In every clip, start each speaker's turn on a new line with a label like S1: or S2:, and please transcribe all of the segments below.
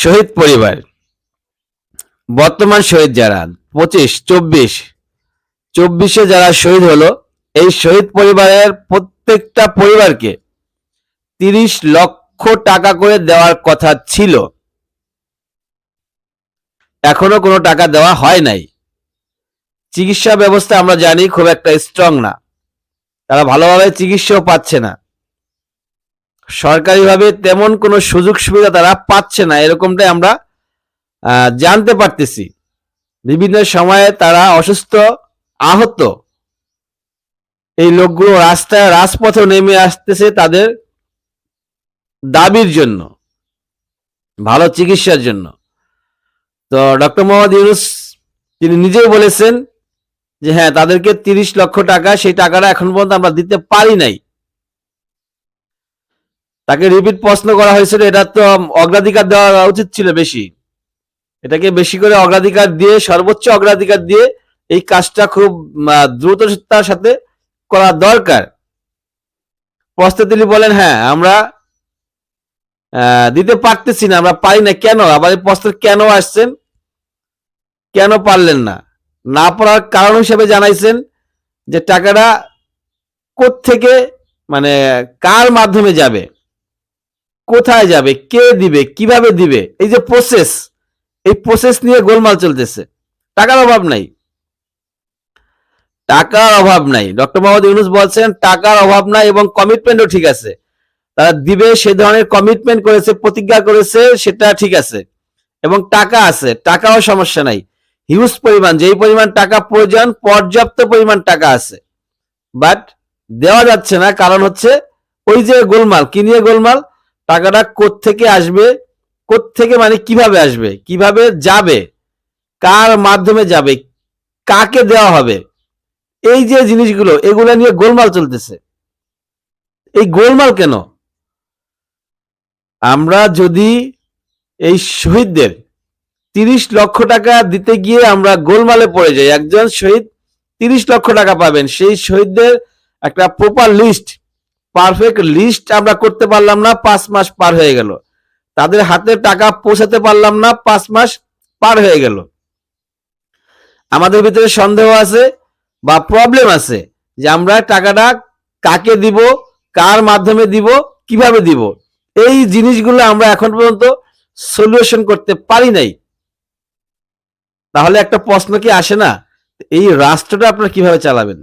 S1: শহীদ পরিবার। বর্তমান শহীদ যারা, পঁচিশ, চব্বিশ, চব্বিশে যারা শহীদ হলো, এই শহীদ পরিবারের প্রত্যেকটা পরিবারকে তিরিশ লক্ষ টাকা করে দেওয়ার কথা ছিল। এখনও কোনো টাকা দেওয়া হয় নাই। চিকিৎসা ব্যবস্থা আমরা জানি খুব একটা স্ট্রং না। তারা ভালোভাবে চিকিৎসাও পাচ্ছে না। সরকারিভাবে তেমন কোনো সুযোগ সুবিধা তারা পাচ্ছে না, এরকমটাই আমরা জানতে পারতেছি। বিভিন্ন সময়ে তারা অসুস্থ, আহত এই লোকগুলো রাস্তায় রাজপথে নেমে আসতেছে তাদের দাবির জন্য, ভালো চিকিৎসার জন্য। তো ডক্টর মোহাম্মদ ইউনুস, তিনি নিজেই বলেছেন যে হ্যাঁ তাদেরকে তিরিশ লক্ষ টাকা, সেই টাকাটা এখন পর্যন্ত আমরা দিতে পারি নাই। তাকে রিপিট প্রশ্ন করা হয়েছিল এটা তো অগ্রাধিকার দেওয়া উচিত ছিল বেশি। এটাকে বেশি করে অগ্রাধিকার দিয়ে, সর্বোচ্চ অগ্রাধিকার দিয়ে এই কাজটা খুব দ্রুততার সাথে করা দরকার। প্রস্তুত তিনি বলেন হ্যাঁ আমরা দিতে পারতেছি না, আমরা পারি না, কেন? আবার এই প্রস্তাব কেন আসছেন? কেন পারলেন না? না পারার কারণ হিসেবে জানাইছেন যে টাকাটা থেকে মানে কার মাধ্যমে যাবে? কোথায় যাবে, কে দিবে, কীভাবে দিবে, এই যে প্রসেস এই প্রসেস নিয়ে গোলমাল চলতেছে। টাকার অভাব নাই। টাকার অভাব নাই। ডক্টর মোহাম্মদ ইউনুস বলছেন, টাকার অভাব নাই এবং কমিটমেন্টও ঠিক আছে। তারা দিবে, সে ধরনের কমিটমেন্ট করেছে, প্রতিজ্ঞা করেছে, সেটা ঠিক আছে। এবং টাকা আছে টাকাও সমস্যা নাই। হিউজ পরিমাণ, যেই পরিমাণ টাকা প্রয়োজন, পর্যাপ্ত পরিমাণ টাকা আছে। বাট দেওয়া যাচ্ছে না, কারণ হচ্ছে ওই যে গোলমাল, কি নিয়ে গোলমাল? টাকাটা থেকে আসবে? থেকে মানে কীভাবে আসবে? কীভাবে যাবে? কার মাধ্যমে যাবে? কাকে দেওয়া হবে? এই যে জিনিসগুলো, এগুলো নিয়ে গোলমাল চলতেছে। এই গোলমাল কেন? আমরা যদি এই শহীদদের তিরিশ লক্ষ টাকা দিতে গিয়ে আমরা গোলমালে পড়ে যাই, একজন শহীদ তিরিশ লক্ষ টাকা পাবেন, সেই শহীদদের একটা প্রপার লিস্ট পারফেক্ট লিস্ট আমরা করতে পারলাম না, পাঁচ মাস পার হয়ে গেল। তাদের হাতে টাকা পৌঁছাতে পারলাম না, পাঁচ মাস পার হয়ে গেল। আমাদের ভিতরে সন্দেহ আছে বা প্রবলেম আছে যে আমরা টাকাটা কাকে দিব, কার মাধ্যমে দিব, কীভাবে দিব? এই জিনিসগুলো আমরা এখন পর্যন্ত সলিউশন করতে পারি নাই। তাহলে একটা প্রশ্ন কি আসে না? এই রাষ্ট্রটা আপনারা কীভাবে চালাবেন?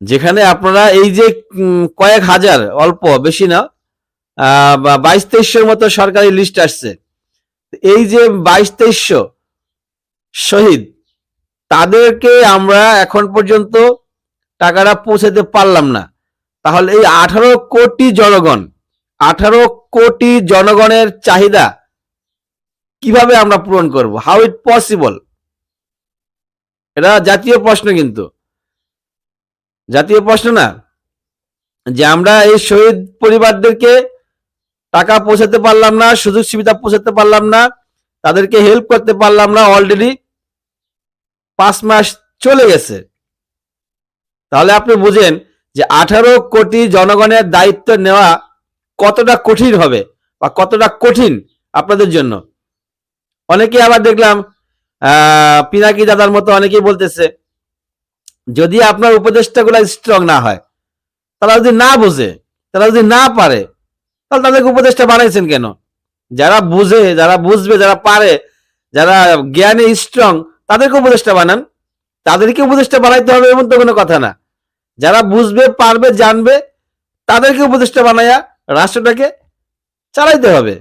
S1: যেখানে আপনারা এই যে কয়েক হাজার, অল্প, বেশি না বাইশ তেইশশোর মতো সরকারি লিস্ট আসছে। এই যে বাইশ তেইশশো শহীদ, তাদেরকে আমরা এখন পর্যন্ত টাকাটা পৌঁছাতে পারলাম না। তাহলে এই আঠারো কোটি জনগণ, আঠারো কোটি জনগণের চাহিদা কীভাবে আমরা পূরণ করব? হাউ ইট পসিবল এটা জাতীয় প্রশ্ন কিন্তু। জাতীয় প্রশ্ন না, যে আমরা এই শহীদ পরিবারদেরকে টাকা পৌঁছাতে পারলাম না, সুযোগ সুবিধা পৌঁছাতে পারলাম না, তাদেরকে হেল্প করতে পারলাম না অলরেডি পাঁচ মাস চলে গেছে। তাহলে আপনি বুঝেন যে আঠারো কোটি জনগণের দায়িত্ব নেওয়া কতটা কঠিন হবে বা কতটা কঠিন আপনাদের জন্য। অনেকে আবার দেখলাম পিনাকি দাদার মতো অনেকেই বলতেছে যদি আপনার উপদেষ্টাগুলো স্ট্রং না হয়, তারা যদি না বোঝে, তারা যদি না পারে, তাহলে তাদেরকে উপদেষ্টা বানাইছেন কেন? যারা বুঝে, যারা বুঝবে, যারা পারে, যারা জ্ঞানে স্ট্রং তাদেরকে উপদেষ্টা বানান। তাদেরকে উপদেষ্টা বানাইতে হবে এমন তো কোনো কথা না। যারা বুঝবে, পারবে, জানবে, তাদেরকে উপদেষ্টা বানাইয়া রাষ্ট্রটাকে চালাইতে হবে।